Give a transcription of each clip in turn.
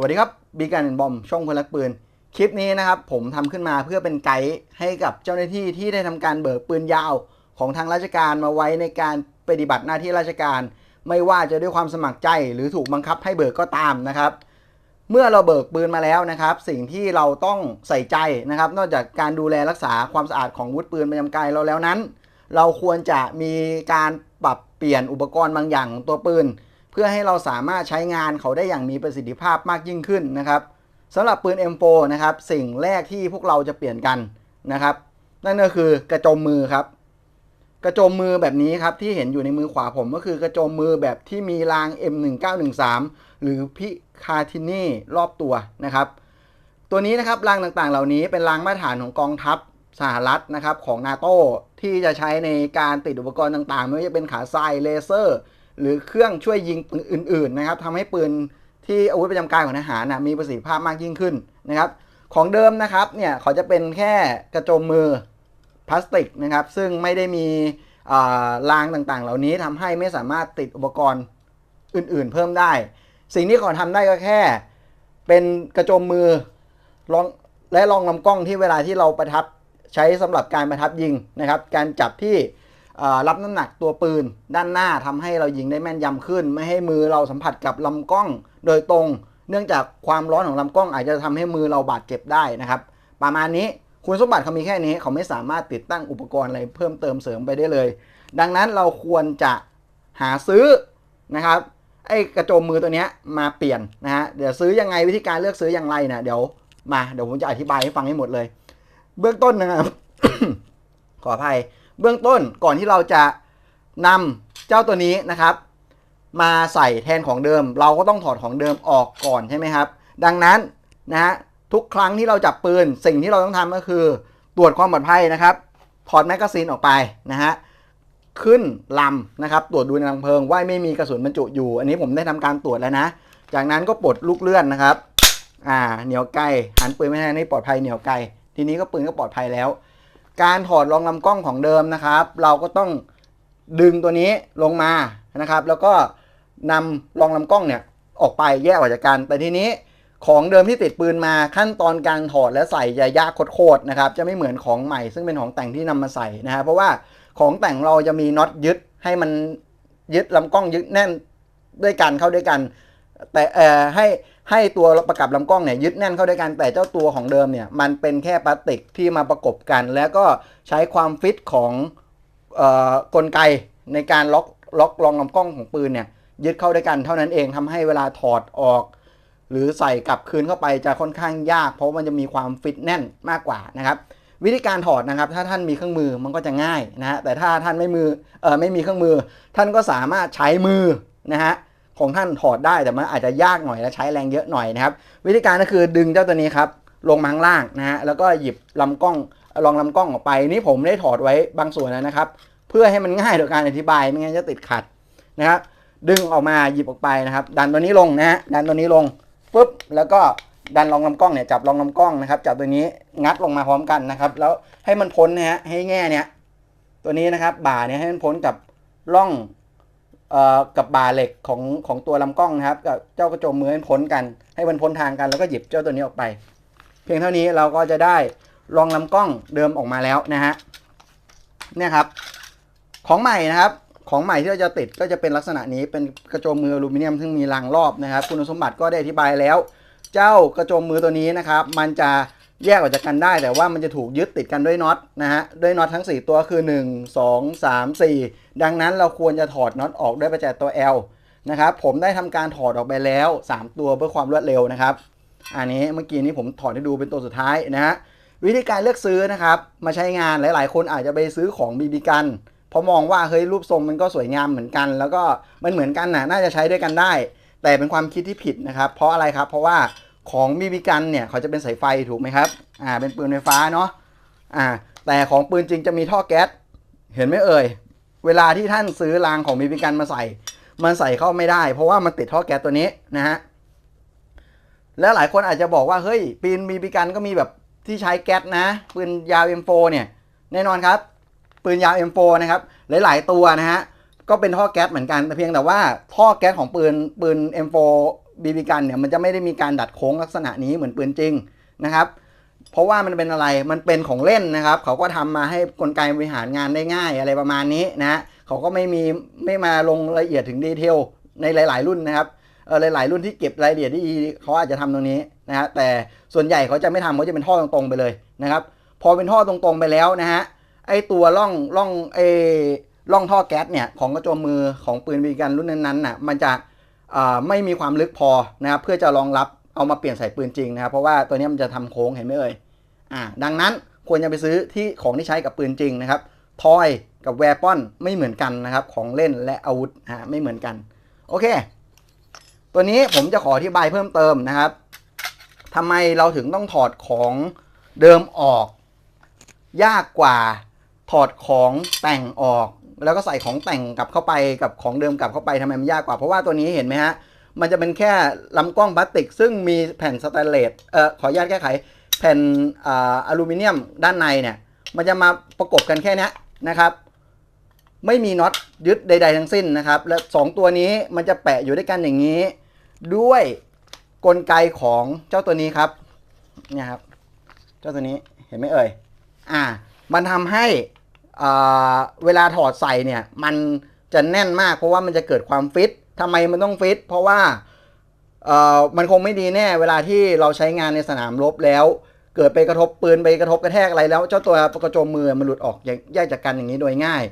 วัสดีครับบีการบอมช่องพลักปืน คลิปนี้นะครับ ผมทำขึ้นมาเพื่อเป็นไกด์ให้กับเจ้าหน้าที่ที่ได้ทำการเบิกปืนยาวของทางราชการมาไว้ในการปฏิบัติหน้าที่ราชการ ไม่ว่าจะด้วยความสมัครใจหรือถูกบังคับให้เบิกก็ตามนะครับ เมื่อเราเบิกปืนมาแล้วนะครับ สิ่งที่เราต้องใส่ใจนะครับ นอกจากการดูแลรักษาความสะอาดของวุธปืนประจำกายเราแล้วนั้น เราควรจะมีการปรับเปลี่ยนอุปกรณ์บางอย่างของตัวปืน เพื่อให้เราสามารถใช้งานเขาได้อย่างมีประสิทธิภาพมากยิ่งขึ้นนะครับสำหรับปืน M4 นะครับสิ่งแรกที่พวกเราจะเปลี่ยนกันนะครับ นั่นก็คือกระจมมือครับ กระจมมือแบบนี้ครับที่เห็นอยู่ในมือขวาผมก็คือกระจมมือแบบที่มีราง M1913 หรือพิคาทินี่รอบตัวนะครับ ตัวนี้นะครับรางต่างๆ เหล่านี้เป็นรางมาตรฐานของกองทัพสหรัฐนะครับของนาโตที่จะใช้ในการติดอุปกรณ์ต่างๆ ไม่ว่าจะเป็นขาทรายเลเซอร์ หรือเครื่องช่วยยิงปืนอื่นๆนะครับทำให้ปืนที่อาวุธประจำกายของทหารนะมีประสิทธิภาพมากยิ่งขึ้นนะครับของเดิมนะครับเนี่ยเขาจะเป็นแค่กระโจมมือพลาสติกนะครับซึ่งไม่ได้มีอ่ารางต่างๆ เหล่านี้ทำให้ไม่สามารถติดอุปกรณ์อื่นๆ เพิ่มได้ สิ่งที่เขาทำได้ก็แค่ เป็นกระโจมมือรองและรองลำกล้องที่เวลาที่เราประทับใช้สำหรับการประทับยิงนะครับ การจับที่ รับน้ำหนักตัวปืนด้านหน้าทำให้เรายิงได้แม่นยำขึ้น ไม่ให้มือเราสัมผัสกับลำกล้องโดยตรง เนื่องจากความร้อนของลำกล้องอาจจะทำให้มือเราบาดเจ็บได้นะครับ ประมาณนี้คุณสมบัติเขามีแค่นี้เขาไม่สามารถติดตั้งอุปกรณ์อะไรเพิ่มเติมเสริมไปได้เลย ดังนั้นเราควรจะหาซื้อนะครับไอ้กระโจมมือตัวนี้มาเปลี่ยนนะฮะเดี๋ยวซื้อยังไงวิธีการเลือกซื้ออย่างไรนะเดี๋ยวมาเดี๋ยวผมจะอธิบายให้ฟังให้หมดเลย เบื้องต้นนะครับขออภัย เบื้องต้นก่อนที่เราจะนำเจ้าตัวนี้นะครับ มาใส่แทนของเดิม เราก็ต้องถอดของเดิมออกก่อนใช่ไหมครับ ดังนั้นนะฮะทุกครั้งที่เราจับปืน สิ่งที่เราต้องทำก็คือ ตรวจความปลอดภัยนะครับ ถอดแมกกาซีนออกไปนะฮะขึ้นลำนะครับ ตรวจดูในรังเพลิงว่าไม่มีกระสุนบรรจุอยู่ อันนี้ผมได้ทำการตรวจแล้วนะ จากนั้นก็ปลดลูกเลื่อนนะครับ อ่า เหนียวไกลหันปืนไม่ให้นี่ปลอดภัยเหนียวไกลทีนี้ก็ปืนก็ปลอดภัยแล้ว การถอดรองลำกล้องของเดิมนะครับ เราก็ต้องดึงตัวนี้ลงมานะครับ แล้วก็นำรองลำกล้องเนี่ยออกไปแยกออกจากกัน แต่ทีนี้ของเดิมที่ติดปืนมาขั้นตอนการถอดและใส่จะยากโคตรๆนะครับ จะไม่เหมือนของใหม่ซึ่งเป็นของแต่งที่นำมาใส่นะฮะเพราะว่าของแต่งเราจะมีน็อตยึดให้มันยึดลำกล้องยึดแน่นด้วยกันเข้าด้วยกัน แต่เอ่อให้ ให้ตัวประกับลำกล้องเนี่ยยึดแน่นเข้าด้วยกันแต่เจ้าตัวของเดิมเนี่ยมันเป็นแค่พลาสติกที่มาประกบกัน แล้วก็ใช้ความฟิตของออกลไกในการล็อกล็อกรองลำกล้องของปืนเนี่ยยึดเข้าด้วยกันเท่านั้นเองทำให้เวลาถอดออก หรือใส่กลับคืนเข้าไปจะค่อนข้างยาก เพราะมันจะมีความฟิตแน่นมากกว่านะครับวิธีการถอดนะครับ ถ้าท่านมีเครื่องมือมันก็จะง่ายนะฮะแต่ถ้าท่านไม่มือเออไม่มีเครื่องมือ ท่านก็สามารถใช้มือนะฮะ ของท่านถอดได้แต่มันอาจจะยากหน่อยและใช้แรงเยอะหน่อยนะครับ วิธีการก็คือดึงเจ้าตัวนี้ครับลงมาข้างล่างนะฮะแล้วก็หยิบลำกล้องลองลำกล้องออกไป นี่ผมได้ถอดไว้บางส่วนแล้วนะครับ เพื่อให้มันง่ายต่อการอธิบายไม่งั้นจะติดขัดนะครับดึงออกมาหยิบออกไปนะครับ ดันตัวนี้ลงนะฮะดันตัวนี้ลงปุ๊บแล้วก็ดันรองลำกล้องเนี่ยจับรองลำกล้องนะครับจับตัวนี้งัดลงมาพร้อมกันนะครับ แล้วให้มันพ้นนะฮะให้แง่เนี่ยตัวนี้นะครับบ่าเนี่ยให้มันพ้นกับร่อง กับบ่าเหล็กของของตัวลำกล้องนะครับ กับเจ้ากระโจมมือให้พ้นกัน ให้มันพ้นทางกันแล้วก็หยิบเจ้าตัวนี้ออกไป เพียงเท่านี้เราก็จะได้รองลำกล้องเดิมออกมาแล้วนะฮะเนี่ยครับ ของใหม่นะครับ ของใหม่ที่เราจะติดก็จะเป็นลักษณะนี้เป็นกระโจมมืออลูมิเนียมซึ่งมีรางรอบนะครับ คุณสมบัติก็ได้อธิบายแล้ว เจ้ากระโจมมือตัวนี้นะครับ มันจะ แยกออกจากกันได้ แต่ว่ามันจะถูกยึดติดกันด้วยน็อตนะฮะด้วยน็อตทั้ง 4 ตัวคือ 1 2 3 4 ดังนั้นเราควรจะถอดน็อตออกด้วยประแจตัว L นะครับผมได้ทำการถอดออกไปแล้ว 3 ตัวเพื่อความรวดเร็วนะครับ อันนี้เมื่อกี้นี้ผมถอดให้ดูเป็นตัวสุดท้ายนะฮะวิธีการเลือกซื้อนะครับมาใช้งานหลาย ๆ คนอาจจะไปซื้อของบีบีกันเพราะมองว่าเฮ้ยรูปทรงมันก็สวยงามเหมือนกัน แล้วก็มันเหมือนกันนะน่าจะใช้ด้วยกันได้ แต่เป็นความคิดที่ผิดนะครับ เพราะอะไรครับเพราะว่า ของบีบีกันเนี่ยเขาจะเป็นสายไฟถูกไหมครับอ่าเป็นปืนไฟฟ้าเนาะอ่าแต่ของปืนจริงจะมีท่อแก๊สเห็นไหมเอ่ยเวลาที่ท่านซื้อรางของบีบีกันมาใส่ มันใส่เข้าไม่ได้ เพราะว่ามันติดท่อแก๊สตัวนี้นะฮะแล้วหลายคนอาจจะบอกว่าเฮ้ยปืนบีบีกันก็มีแบบที่ใช้แก๊สนะปืนยาว M4 เนี่ยแน่นอนครับปืนยาว M4 นะครับหลาย ๆ ตัวนะฮะก็เป็นท่อแก๊สเหมือนกันแต่เพียงแต่ว่าท่อแก๊สของปืนปืน M4 บีบีกันเนี่ยมันจะไม่ได้มีการดัดโค้งลักษณะนี้เหมือนปืนจริงนะครับ เพราะว่ามันเป็นอะไรมันเป็นของเล่นนะครับ เขาก็ทำมาให้กลไกบริหารงานได้ง่ายอะไรประมาณนี้นะเขาก็ไม่มีไม่มาลงละเอียดถึงดีเทลในหลาย ๆ รุ่นนะครับเออหลาย ๆ รุ่นที่เก็บรายละเอียดที่ดีเขาอาจจะทำตรงนี้นะฮะแต่ส่วนใหญ่เขาจะไม่ทำเขาจะเป็นท่อตรงๆไปเลยนะครับ พอเป็นท่อตรงๆไปแล้วนะฮะไอตัวร่องร่องไอร่องท่อแก๊สเนี่ยของกระโจมมือของปืนบีกันรุ่นนั้นๆน่ะมันจะ ไม่มีความลึกพอนะครับเพื่อจะรองรับเอามาเปลี่ยนใส่ปืนจริงนะครับเพราะว่าตัวนี้มันจะทำโค้งเห็นไหมเอ่ยอ่าดังนั้นควรจะไปซื้อที่ของที่ใช้กับปืนจริงนะครับทอยกับแวร์ปอนไม่เหมือนกันนะครับของเล่นและอาวุธฮะไม่เหมือนกันโอเค ตัวนี้ผมจะขออธิบายเพิ่มเติมนะครับทำไมเราถึงต้องถอดของเดิมออก ยากกว่า ถอดของแต่งออก แล้วก็ใส่ของแต่งกลับเข้าไปกับของเดิมกลับเข้าไปทำไมมันยากกว่า เพราะว่าตัวนี้เห็นไหมฮะ มันจะเป็นแค่ลำกล้องพลาสติก ซึ่งมีแผ่นสแตนเลสเอ่อขออนุญาตแก้ไข แผ่นออลูมิเนียมด้านในเนี่ย มันจะมาประกบกันแค่นี้นะครับ ไม่มีน็อตยึดใด ๆ ทั้งสิ้นนะครับ และสองตัวนี้มันจะแปะอยู่ด้วยกันอย่างนี้ ด้วยกลไกของเจ้าตัวนี้ครับเนี่ยครับ เจ้าตัวนี้เห็นไหมเอ่ยอ่า มันทำให้ เวลาถอดใส่เนี่ยมันจะแน่นมากเพราะว่ามันจะเกิดความฟิตทำไมมันต้องฟิต เพราะว่ามันคงไม่ดีแน่ เวลาที่เราใช้งานในสนามรบแล้ว เกิดไปกระทบปืนไปกระทบกระแทกอะไรแล้ว เจ้าตัวกระโจมมือมันหลุดออกแยกจากกันอย่างนี้โดยง่าย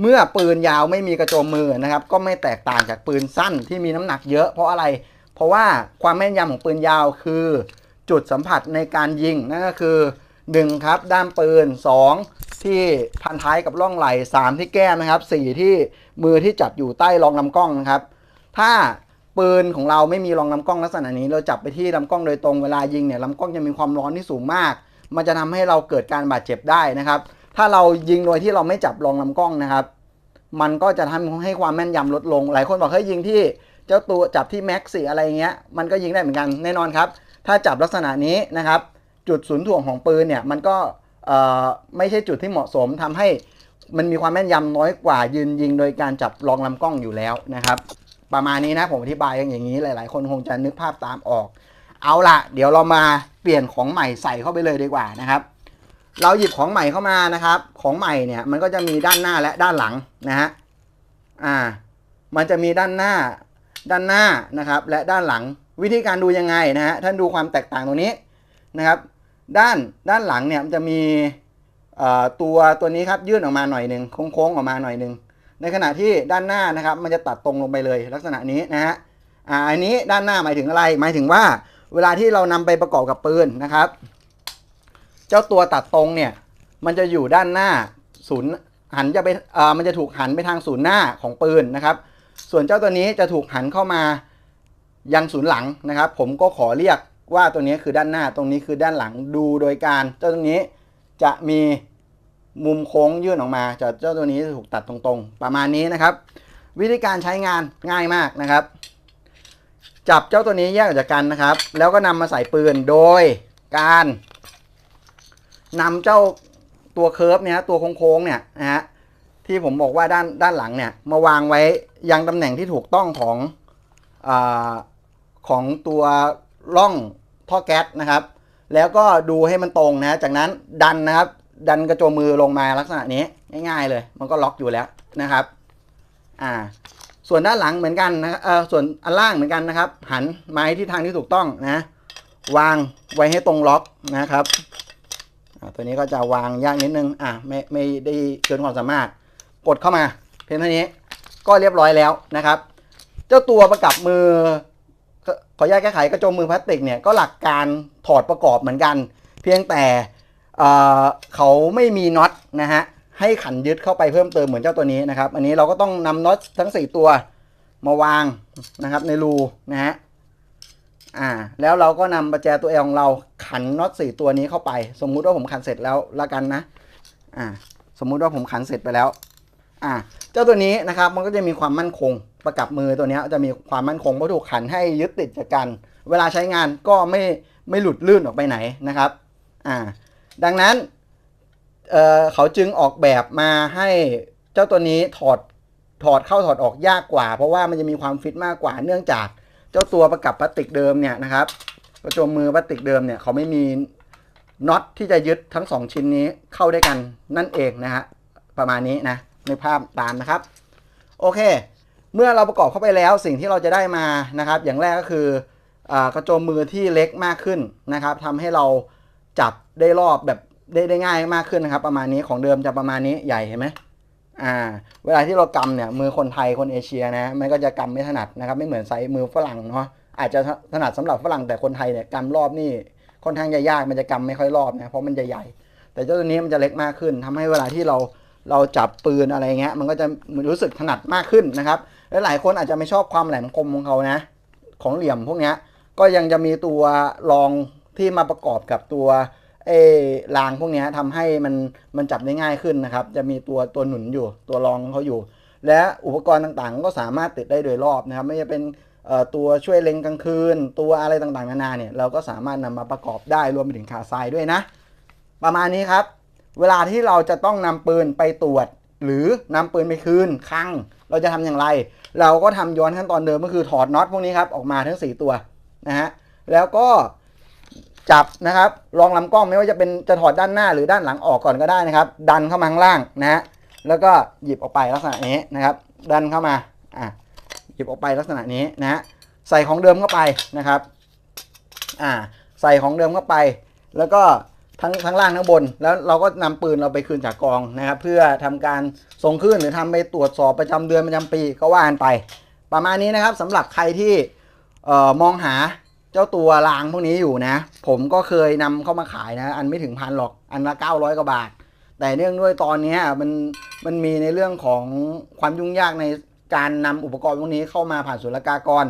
เมื่อปืนยาวไม่มีกระโจมมือนะครับ ก็ไม่แตกต่างจากปืนสั้นที่มีน้ำหนักเยอะ เพราะอะไร เพราะว่าความแม่นยำของปืนยาวคือ จุดสัมผัสในการยิงนั่นก็คือ 1ครับด้ามปืน 2 ที่พันท้ายกับร่องไหล่3ที่แก้มนะครับ4ที่มือที่จับอยู่ใต้รองลำกล้องนะครับ ถ้าปืนของเราไม่มีรองลำกล้องลักษณะนี้ เราจับไปที่ลำกล้องโดยตรงเวลายิงเนี่ยลำกล้องจะมีความร้อนที่สูงมาก มันจะทำให้เราเกิดการบาดเจ็บได้นะครับ ถ้าเรายิงโดยที่เราไม่จับรองลำกล้องนะครับ มันก็จะทำให้ความแม่นยำลดลง หลายคนบอกเฮ้ยยิงที่เจ้าตัวจับที่แม็กซี่อะไรเงี้ยมันก็ยิงได้เหมือนกันแน่นอนครับ ถ้าจับลักษณะนี้นะครับ จุดศูนย์ถ่วงของปืนเนี่ยมันก็ไม่ใช่จุดที่เหมาะสมทำให้มันมีความแม่นยำน้อยกว่ายืนยิง โดยการจับรองลำกล้องอยู่แล้วนะครับ ประมาณนี้นะผมอธิบายอย่างนี้หลาย ๆ คนคงจะนึกภาพตามออก เอาละเดี๋ยวเรามาเปลี่ยนของใหม่ใส่เข้าไปเลยดีกว่านะครับ เราหยิบของใหม่เข้ามานะครับ ของใหม่เนี่ยมันก็จะมีด้านหน้าและด้านหลังนะฮะอ่า มันจะมีด้านหน้าด้านหน้านะครับ และด้านหลังวิธีการดูยังไงนะฮะท่านดูความแตกต่างตรงนี้นะครับ ด้านด้านหลังเนี่ยมันจะมีตัวตัวนี้ครับยื่นออกมาหน่อยหนึ่งโค้งๆออกมาหน่อยหนึ่งในขณะที่ด้านหน้านะครับ มันจะตัดตรงลงไปเลยลักษณะนี้นะฮะอ่าอันนี้ด้านหน้าหมายถึงอะไร หมายถึงว่าเวลาที่เรานำไปประกอบกับปืนนะครับ เจ้าตัวตัดตรงเนี่ยมันจะอยู่ด้านหน้าศูนย์หันจะไปอ่อมันจะถูกหันไปทางศูนย์หน้าของปืนนะครับ ส่วนเจ้าตัวนี้จะถูกหันเข้ามายังศูนย์หลังนะครับ ผมก็ขอเรียก ว่าตัวนี้คือด้านหน้าตรงนี้คือด้านหลังดูโดยการ เจ้าตัวนี้จะมีมุมโค้งยื่นออกมาจากเจ้าตัวนี้จะถูกตัดตรงๆ ประมาณนี้นะครับ วิธีการใช้งานง่ายมากนะครับ จับเจ้าตัวนี้แยกออกจากกันนะครับ แล้วก็นำมาใส่ปืนโดยการนำเจ้าตัวเคิร์ฟเนี่ยตัวโค้งๆเนี่ยนะฮะที่ผมบอกว่าด้านด้านหลังเนี่ยมาวางไว้ยังตำแหน่งที่ถูกต้องของอของตัวร่อง ท่อแก๊สนะครับ แล้วก็ดูให้มันตรงนะ จากนั้นดันนะครับ ดันกระโจมมือลงมาลักษณะนี้ง่าย ๆ เลย มันก็ล็อกอยู่แล้วนะครับ อ่า ส่วนด้านหลังเหมือนกันนะเออส่วนอันล่างเหมือนกันนะครับ หันไม้ที่ทางที่ถูกต้องนะ วางไว้ให้ตรงล็อกนะครับอ่าตัวนี้ก็จะวางยากนิดนึง อ่าไม่ไม่ได้เกินความสามารถ กดเข้ามา เพียงเท่านี้ก็เรียบร้อยแล้วนะครับ เจ้าตัวประกับมือ ขอขออนุญาตแก้ไขกระจมมือพลาสติกเนี่ยก็หลักการถอดประกอบเหมือนกัน เพียงแต่เเขาไม่มีน็อตนะฮะให้ขันยึดเข้าไปเพิ่มเติมเหมือนเจ้าตัวนี้นะครับ อันนี้เราก็ต้องนำน็อตทั้ง 4 ตัวมาวางนะครับในรูนะฮะอ่าแล้วเราก็นำประแจตัวเอของเราขันน็อต4ตัวนี้เข้าไป สมมุติว่าผมขันเสร็จแล้วละกันนะอ่าสมมุติว่าผมขันเสร็จไปแล้วอ่าเจ้าตัวนี้นะครับมันก็จะมีความมั่นคง ประกับมือตัวนี้จะมีความมั่นคงเพราะถูกขันให้ยึดติดจากกัน เวลาใช้งานก็ไม่ไม่หลุดลื่นออกไปไหนนะครับอ่าดังนั้นเเขาจึงออกแบบมาให้เจ้าตัวนี้ถอดถอดเข้าถอดออกยากกว่า เพราะว่ามันจะมีความฟิตมากกว่าเนื่องจากเจ้าตัวประกับพลาสติกเดิมเนี่ยนะครับกระโจมมือพลาสติกเดิมเนี่ยเขาไม่มีน็อตที่จะยึดทั้งสองชิ้นนี้เข้าด้วยกันนั่นเองนะฮะประมาณนี้นะในภาพตามนะครับ โอเค เมื่อเราประกอบเข้าไปแล้วสิ่งที่เราจะได้มานะครับ อย่างแรกก็คืออกระโจมมือที่เล็กมากขึ้นนะครับทำให้เราจับได้รอบแบบได้ได้ง่ายมากขึ้นนะครับ ประมาณนี้ของเดิมจะประมาณนี้ใหญ่เห็นไหมอ่า เวลาที่เรากำเนี่ยมือคนไทยคนเอเชียนะมันก็จะกำไม่ถนัดนะครับ ไม่เหมือนไซส์มือฝรั่งเนาะอาจจะถนัดสำหรับฝรั่งแต่คนไทยเนี่ยกำรอบนี่ค่อนข้างจะยากมันจะกำไม่ค่อยรอบนะเพราะมันจะใหญ่ แต่เจ้าตัวนี้มันจะเล็กมากขึ้นทำให้เวลาที่เราเราจับปืนอะไรเงี้ยมันก็จะรู้สึกถนัดมากขึ้นนะครับ และหลายคนอาจจะไม่ชอบความแหลมคมของเขานะ ของเหลี่ยมพวกนี้ก็ยังจะมีตัวรองที่มาประกอบกับตัวเอรางพวกนี้ทำให้มันมันจับได้ง่ายขึ้นนะครับ จะมีตัวตัวหนุนอยู่ตัวรองเขาอยู่ และอุปกรณ์ต่างๆ ก็สามารถติดได้โดยรอบนะครับ ไม่ว่าเป็นตัวช่วยเล็งกลางคืน ตัวอะไรต่างๆ นานาเนี่ยเราก็สามารถนำมาประกอบได้รวมไปถึงขาทรายด้วยนะ ประมาณนี้ครับ เวลาที่เราจะต้องนำปืนไปตรวจ หรือนำปืนไปคืนคลัง เราจะทำอย่างไร เราก็ทำย้อนขั้นตอนเดิมก็คือถอดน็อตพวกนี้ครับออกมาทั้ง 4 ตัวนะฮะแล้วก็จับนะครับรองลำกล้องไม่ว่าจะเป็นจะถอดด้านหน้าหรือด้านหลังออกก่อนก็ได้นะครับ ดันเข้ามาข้างล่างนะฮะแล้วก็หยิบออกไปลักษณะนี้นะครับ ดันเข้ามาอะหยิบออกไปลักษณะนี้นะฮะใส่ของเดิมเข้าไปนะครับอ่าใส่ของเดิมเข้าไป แล้วก็ ทั้งทั้งล่างทั้งบน แล้วเราก็นำปืนเราไปคืนจากกองนะครับ เพื่อทำการส่งคืนหรือทำไปตรวจสอบประจำเดือนประจำปีก็ว่ากันไป ประมาณนี้นะครับสำหรับใครที่เอ่อมองหาเจ้าตัวรางพวกนี้อยู่นะ ผมก็เคยนำเข้ามาขายนะ อันไม่ถึงพันหรอกอันละ900กว่าบาท แต่เนื่องด้วยตอนนี้มันมันมีในเรื่องของความยุ่งยากในการนำอุปกรณ์พวกนี้เข้ามาผ่านศุลกากร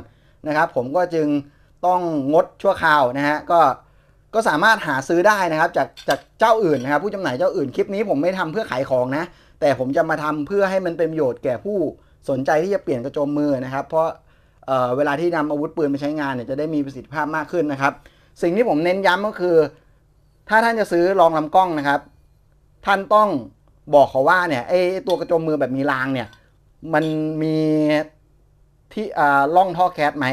นะครับ ผมก็จึงต้องงดชั่วคราวนะฮะก็ ก็สามารถหาซื้อได้นะครับจากจากเจ้าอื่นนะครับ ผู้จำหน่ายเจ้าอื่นคลิปนี้ผมไม่ทำเพื่อขายของนะ แต่ผมจะมาทำเพื่อให้มันเป็นประโยชน์แก่ผู้สนใจที่จะเปลี่ยนกระโจมมือนะครับ เพราะเเวลาที่นำอาวุธปืนไปใช้งานเนี่ยจะได้มีประสิทธิภาพมากขึ้นนะครับ สิ่งที่ผมเน้นย้ำก็คือ ถ้าท่านจะซื้อรองลำกล้องนะครับ ท่านต้องบอกเขาว่าเนี่ยไอ้ตัวกระโจมมือแบบมีรางเนี่ย มันมีที่อ่าล่องท่อแก๊สไหม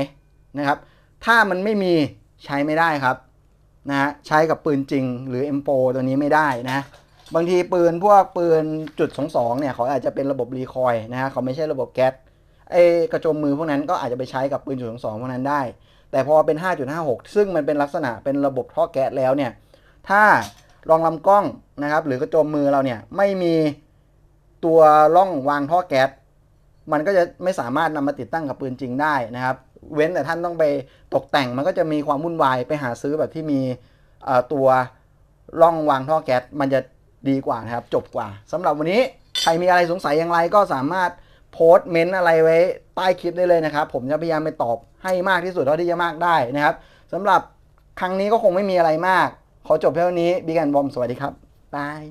นะครับ ถ้ามันไม่มีใช้ไม่ได้ครับ นะฮะใช้กับปืนจริงหรือ M4 ตัวนี้ไม่ได้นะ บางทีปืนพวกปืนจุดสองสองเนี่ยเขาอาจจะเป็นระบบรีคอยล์นะฮะเขาไม่ใช่ระบบแก๊สไอกระโจมมือพวกนั้นก็อาจจะไปใช้กับปืนจุดสองสองพวกนั้นได้ แต่พอเป็น 5.56 ซึ่งมันเป็นลักษณะเป็นระบบท่อแก๊สแล้วเนี่ยถ้ารองลำกล้องนะครับหรือกระโจมมือเราเนี่ยไม่มีตัวร่องวางท่อแก๊สมันก็จะไม่สามารถนำมาติดตั้งกับปืนจริงได้นะครับ เว้นแต่ท่านต้องไปตกแต่งมันก็จะมีความวุ่นวายไปหาซื้อแบบที่มีตัวร่องวางท่อแก๊สมันจะดีกว่านะครับ จบกว่าสำหรับวันนี้ใครมีอะไรสงสัยอย่างไรก็สามารถโพสต์เมนอะไรไว้ใต้คลิปได้เลยนะครับ ผมจะพยายามไปตอบให้มากที่สุดเท่าที่จะมากได้นะครับสำหรับครั้งนี้ก็คงไม่มีอะไรมาก ขอจบเท่านี้บิ๊กแอนบอมสวัสดีครับบาย